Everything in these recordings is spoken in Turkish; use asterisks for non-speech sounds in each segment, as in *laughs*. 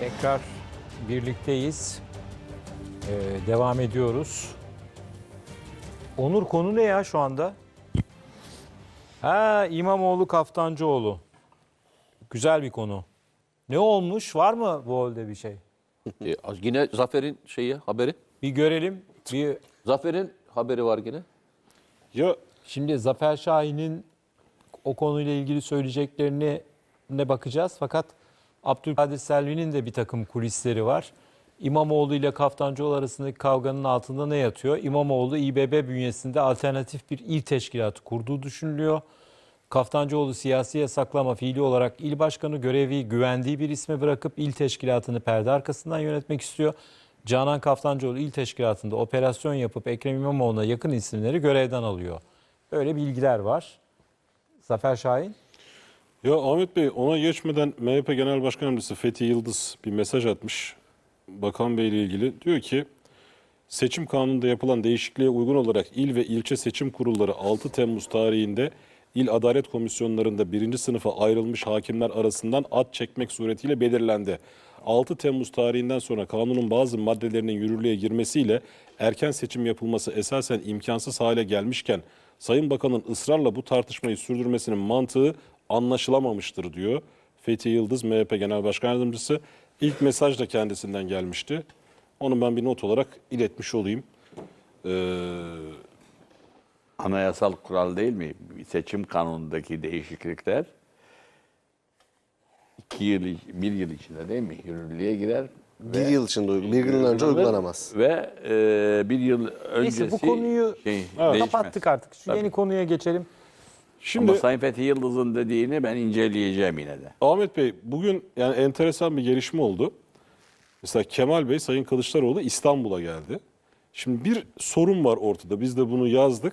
Tekrar birlikteyiz. Ee, devam ediyoruz. Onur konu ne ya şu anda? Ha İmamoğlu Kaftancıoğlu. Güzel bir konu. Ne olmuş? Var mı bu holde bir şey? E, yine Zafer'in şeyi haberi. Bir görelim. Bir Zafer'in haberi var yine. Ya Şimdi Zafer Şahin'in o konuyla ilgili söyleyeceklerine ne bakacağız. Fakat Abdülkadir Selvi'nin de bir takım kulisleri var. İmamoğlu ile Kaftancıoğlu arasındaki kavganın altında ne yatıyor? İmamoğlu İBB bünyesinde alternatif bir il teşkilatı kurduğu düşünülüyor. Kaftancıoğlu siyasi yasaklama fiili olarak il başkanı görevi güvendiği bir isme bırakıp il teşkilatını perde arkasından yönetmek istiyor. Canan Kaftancıoğlu il teşkilatında operasyon yapıp Ekrem İmamoğlu'na yakın isimleri görevden alıyor. Böyle bilgiler var. Zafer Şahin. Ya Ahmet Bey ona geçmeden MHP Genel Başkan Yardımcısı Fethi Yıldız bir mesaj atmış. Bakan Bey ile ilgili. Diyor ki seçim kanununda yapılan değişikliğe uygun olarak il ve ilçe seçim kurulları 6 Temmuz tarihinde il adalet komisyonlarında birinci sınıfa ayrılmış hakimler arasından ad çekmek suretiyle belirlendi. 6 Temmuz tarihinden sonra kanunun bazı maddelerinin yürürlüğe girmesiyle erken seçim yapılması esasen imkansız hale gelmişken Sayın Bakan'ın ısrarla bu tartışmayı sürdürmesinin mantığı anlaşılamamıştır diyor. Fethi Yıldız MHP Genel Başkan Yardımcısı. İlk mesaj da kendisinden gelmişti. Onu ben bir not olarak iletmiş olayım. Ee, anayasal kural değil mi? Seçim kanunundaki değişiklikler iki yıl, bir yıl içinde değil mi? Yürürlüğe girer. Bir yıl içinde uygun, bir yılın önce uygulanamaz. Ve e, bir yıl öncesi Neyse bu konuyu şey, kapattık değişmez. artık. Şu Tabii. yeni konuya geçelim. Şimdi Ama Sayın Fethi Yıldız'ın dediğini ben inceleyeceğim yine de. Ahmet Bey bugün yani enteresan bir gelişme oldu. Mesela Kemal Bey Sayın Kılıçdaroğlu İstanbul'a geldi. Şimdi bir sorun var ortada. Biz de bunu yazdık.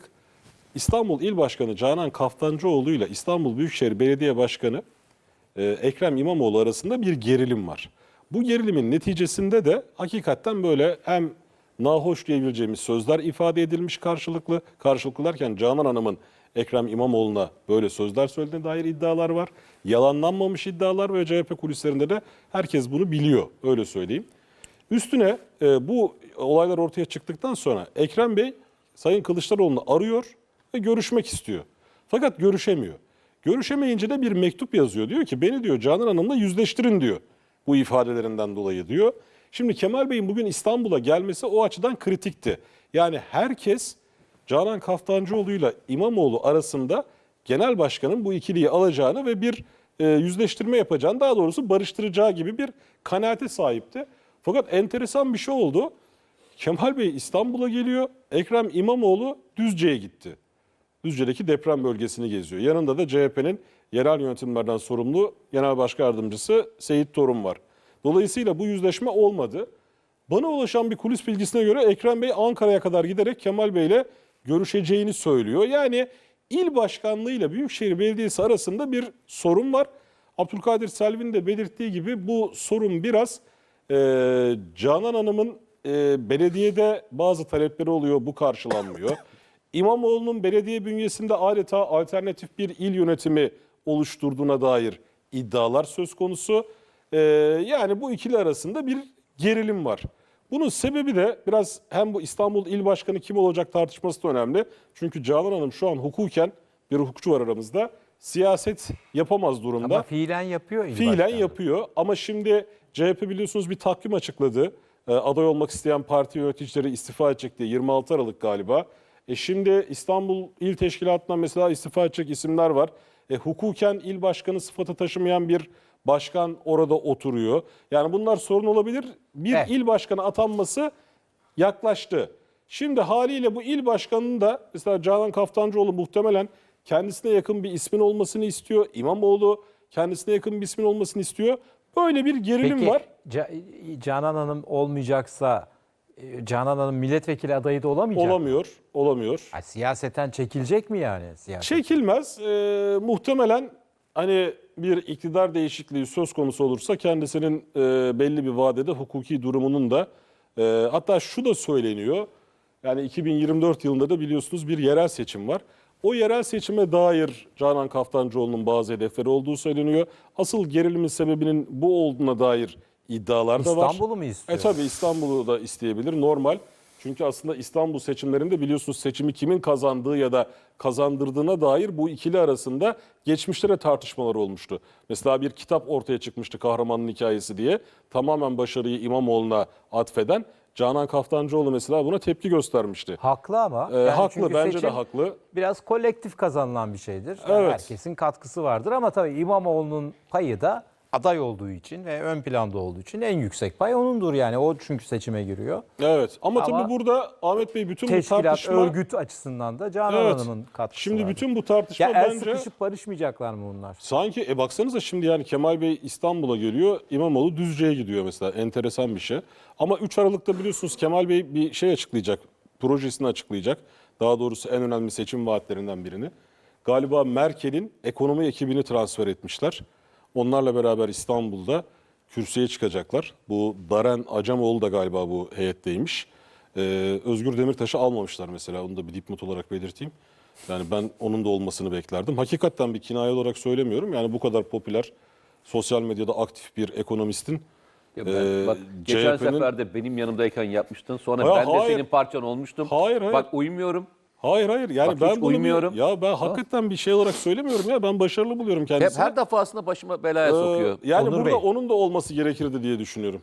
İstanbul İl Başkanı Canan Kaftancıoğlu ile İstanbul Büyükşehir Belediye Başkanı e, Ekrem İmamoğlu arasında bir gerilim var. Bu gerilimin neticesinde de hakikaten böyle hem nahoş diyebileceğimiz sözler ifade edilmiş karşılıklı. Karşılıklı derken Canan Hanım'ın Ekrem İmamoğlu'na böyle sözler söylediğine dair iddialar var. Yalanlanmamış iddialar ve CHP kulislerinde de herkes bunu biliyor öyle söyleyeyim. Üstüne e, bu olaylar ortaya çıktıktan sonra Ekrem Bey Sayın Kılıçdaroğlu'nu arıyor ve görüşmek istiyor. Fakat görüşemiyor. Görüşemeyince de bir mektup yazıyor. Diyor ki beni diyor Canan Hanım'la yüzleştirin diyor bu ifadelerinden dolayı diyor. Şimdi Kemal Bey'in bugün İstanbul'a gelmesi o açıdan kritikti. Yani herkes Canan Kaftancıoğlu ile İmamoğlu arasında genel başkanın bu ikiliyi alacağını ve bir e, yüzleştirme yapacağını daha doğrusu barıştıracağı gibi bir kanaate sahipti. Fakat enteresan bir şey oldu. Kemal Bey İstanbul'a geliyor. Ekrem İmamoğlu Düzce'ye gitti. Düzce'deki deprem bölgesini geziyor. Yanında da CHP'nin yerel yönetimlerden sorumlu Genel Başkan Yardımcısı Seyit Torun var. Dolayısıyla bu yüzleşme olmadı. Bana ulaşan bir kulis bilgisine göre Ekrem Bey Ankara'ya kadar giderek Kemal Bey ile görüşeceğini söylüyor. Yani il başkanlığı ile Büyükşehir Belediyesi arasında bir sorun var. Abdülkadir Selvi'nin de belirttiği gibi bu sorun biraz e, Canan Hanım'ın e, belediyede bazı talepleri oluyor, bu karşılanmıyor. *laughs* İmamoğlu'nun belediye bünyesinde adeta alternatif bir il yönetimi oluşturduğuna dair iddialar söz konusu. Ee, yani bu ikili arasında bir gerilim var. Bunun sebebi de biraz hem bu İstanbul İl Başkanı kim olacak tartışması da önemli. Çünkü Canan Hanım şu an hukuken bir hukukçu var aramızda. Siyaset yapamaz durumda. Ama fiilen yapıyor. il Fiilen başkanı. yapıyor ama şimdi CHP biliyorsunuz bir takvim açıkladı. Ee, aday olmak isteyen parti yöneticileri istifa edecek diye 26 Aralık galiba. E şimdi İstanbul İl Teşkilatı'ndan mesela istifa edecek isimler var. E, hukuken il başkanı sıfatı taşımayan bir başkan orada oturuyor. Yani bunlar sorun olabilir. Bir Evet. il başkanı atanması yaklaştı. Şimdi haliyle bu il başkanının da mesela Canan Kaftancıoğlu muhtemelen kendisine yakın bir ismin olmasını istiyor. İmamoğlu kendisine yakın bir ismin olmasını istiyor. Böyle bir gerilim Peki var. Ca- Canan Hanım olmayacaksa e, Canan Hanım milletvekili adayı da olamayacak mı? Olamıyor, olamıyor. Ha, siyaseten çekilecek mi yani? Siyaset? Çekilmez. Ee, muhtemelen hani bir iktidar değişikliği söz konusu olursa kendisinin e, belli bir vadede hukuki durumunun da e, hatta şu da söyleniyor. Yani 2024 yılında da biliyorsunuz bir yerel seçim var. O yerel seçime dair Canan Kaftancıoğlu'nun bazı hedefleri olduğu söyleniyor. Asıl gerilimin sebebinin bu olduğuna dair iddialar da var. İstanbul'u mu istiyor? E tabii İstanbul'u da isteyebilir. Normal. Çünkü aslında İstanbul seçimlerinde biliyorsunuz seçimi kimin kazandığı ya da kazandırdığına dair bu ikili arasında geçmişte de tartışmalar olmuştu. Mesela bir kitap ortaya çıkmıştı Kahramanın Hikayesi diye. Tamamen başarıyı İmamoğlu'na atfeden Canan Kaftancıoğlu mesela buna tepki göstermişti. Haklı ama. Ee, Yani haklı bence de haklı. Biraz kolektif kazanılan bir şeydir. Yani Evet. Herkesin katkısı vardır ama tabii İmamoğlu'nun payı da aday olduğu için ve ön planda olduğu için en yüksek pay onundur yani. O çünkü seçime giriyor. Evet ama, Ama tabii burada Ahmet Bey bütün bu Teşkilat, tartışma... örgüt açısından da Canan Evet. Hanım'ın katkısı Şimdi vardır. bütün bu tartışma ya el bence... sıkışıp barışmayacaklar mı bunlar? Sanki e baksanıza şimdi yani Kemal Bey İstanbul'a geliyor, İmamoğlu Düzce'ye gidiyor mesela. Enteresan bir şey. Ama 3 Aralık'ta biliyorsunuz Kemal Bey bir şey açıklayacak, projesini açıklayacak. Daha doğrusu en önemli seçim vaatlerinden birini. Galiba Merkel'in ekonomi ekibini transfer etmişler. Onlarla beraber İstanbul'da kürsüye çıkacaklar. Bu Daren Acemoğlu da galiba bu heyetteymiş. Ee, Özgür Demirtaş'ı almamışlar mesela. Onu da bir dipnot olarak belirteyim. Yani ben onun da olmasını beklerdim. Hakikaten bir kinaye olarak söylemiyorum. Yani bu kadar popüler, sosyal medyada aktif bir ekonomistin Ya ben- Ee, bak geçen sefer de benim yanımdayken yapmıştın. Sonra Ya ben de hayır. senin parçan olmuştum. Hayır, hayır. Bak uymuyorum. Hayır hayır yani Bak ben hiç bunu uymuyorum. ya ben hakikaten bir şey olarak söylemiyorum ya ben başarılı buluyorum Hep kendisini. her defasında başıma belaya Ee, sokuyor. yani Onur burada Bey. onun da olması gerekirdi diye düşünüyorum.